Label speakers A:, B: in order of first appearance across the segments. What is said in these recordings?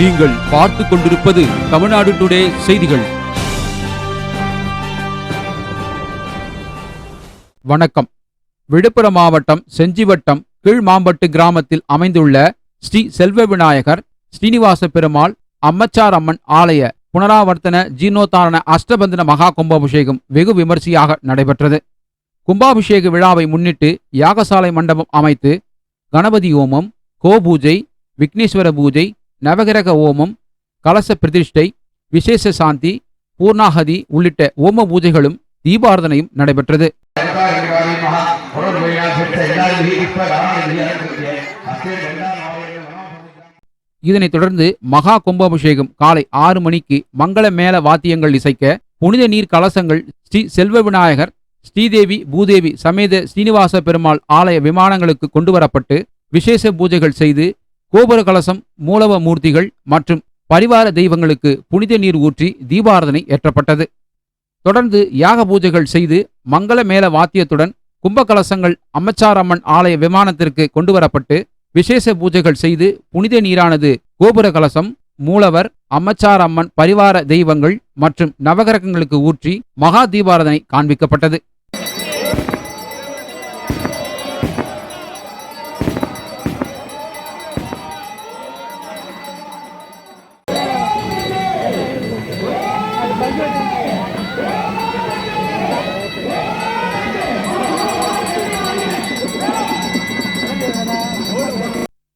A: நீங்கள் பார்த்து கொண்டிருப்பது தமிழ்நாடு டுடே செய்திகள். வணக்கம். விழுப்புரம் மாவட்டம் செஞ்சிவட்டம் கீழ்மாம்பட்டு கிராமத்தில் அமைந்துள்ள ஸ்ரீ செல்வ விநாயகர் ஸ்ரீனிவாச பெருமாள் அம்மச்சார் அம்மன் ஆலய புனராவர்த்தன ஜீர்ணோத்தாரண அஷ்டபந்தன மகா கும்பாபிஷேகம் வெகு விமர்சையாக நடைபெற்றது. கும்பாபிஷேக விழாவை முன்னிட்டு யாகசாலை மண்டபம் அமைத்து கணபதி ஹோமம் கோபூஜை விக்னேஸ்வர பூஜை நவகிரக ஓமம் கலச பிரதிஷ்டை விசேஷ சாந்தி பூர்ணாகதி உள்ளிட்ட ஓம பூஜைகளும் தீபாரதனையும் நடைபெற்றது. இதனைத் தொடர்ந்து மகா கும்பாபிஷேகம் காலை ஆறு மணிக்கு மங்கள மேள வாத்தியங்கள் இசைக்க புனித நீர் கலசங்கள் ஸ்ரீ செல்வ விநாயகர் ஸ்ரீதேவி பூதேவி சமேத ஸ்ரீனிவாச பெருமாள் ஆலய விமானங்களுக்கு கொண்டு வரப்பட்டு விசேஷ பூஜைகள் செய்து கோபுர கலசம் மூலவ மூர்த்திகள் மற்றும் பரிவார தெய்வங்களுக்கு புனித நீர் ஊற்றி தீபாரதனை ஏற்றப்பட்டது. தொடர்ந்து யாக பூஜைகள் செய்து மங்கள மேள வாத்தியத்துடன் கும்பகலசங்கள் அம்மச்சாரம்மன் ஆலய விமானத்திற்கு கொண்டு வரப்பட்டு விசேஷ பூஜைகள் செய்து புனித நீரானது கோபுர கலசம் மூலவர் அம்மச்சாரம்மன் பரிவார தெய்வங்கள் மற்றும் நவகிரகங்களுக்கு ஊற்றி மகா தீபாரதனை காண்பிக்கப்பட்டது.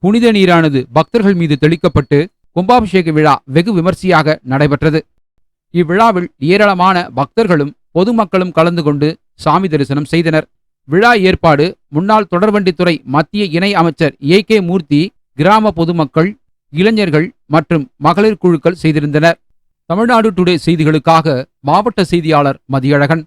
A: புனித நீரானது பக்தர்கள் மீது தெளிக்கப்பட்டு கும்பாபிஷேக விழா வெகு விமர்சையாக நடைபெற்றது. இவ்விழாவில் ஏராளமான பக்தர்களும் பொதுமக்களும் கலந்து கொண்டு சாமி தரிசனம் செய்தனர். விழா ஏற்பாடு முன்னாள் தொடர்வண்டித்துறை மத்திய இணை அமைச்சர் ஏ கே மூர்த்தி கிராம பொதுமக்கள் இளைஞர்கள் மற்றும் மகளிர் குழுக்கள் செய்திருந்தனர். தமிழ்நாடு டுடே செய்திகளுக்காக மாவட்ட செய்தியாளர் மதியழகன்.